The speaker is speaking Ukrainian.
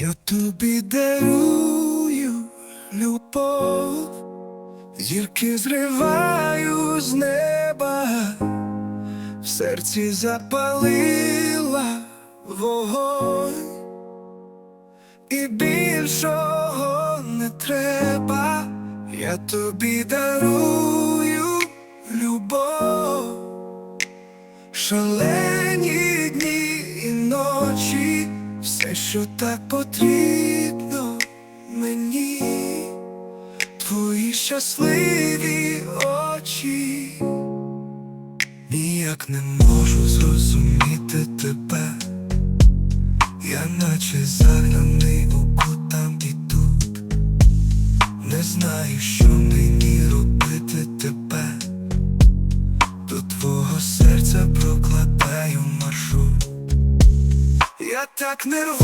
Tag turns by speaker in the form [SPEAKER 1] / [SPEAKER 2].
[SPEAKER 1] Я тобі дарую любов, зірки зриваю з неба, в серці запалила вогонь, і більшого не треба, я тобі дарую любов, шалені дні і ночі, все, що так потрібно мені, твої щасливі очі, ніяк не можу зрозуміти тебе, я наче загнаний у кут там і тут, не знаю, що мені Я так нервую